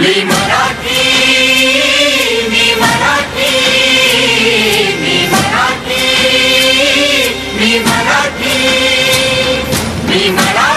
मी Marathi मी Marathi मी Marathi मी Marathi मी Marathi.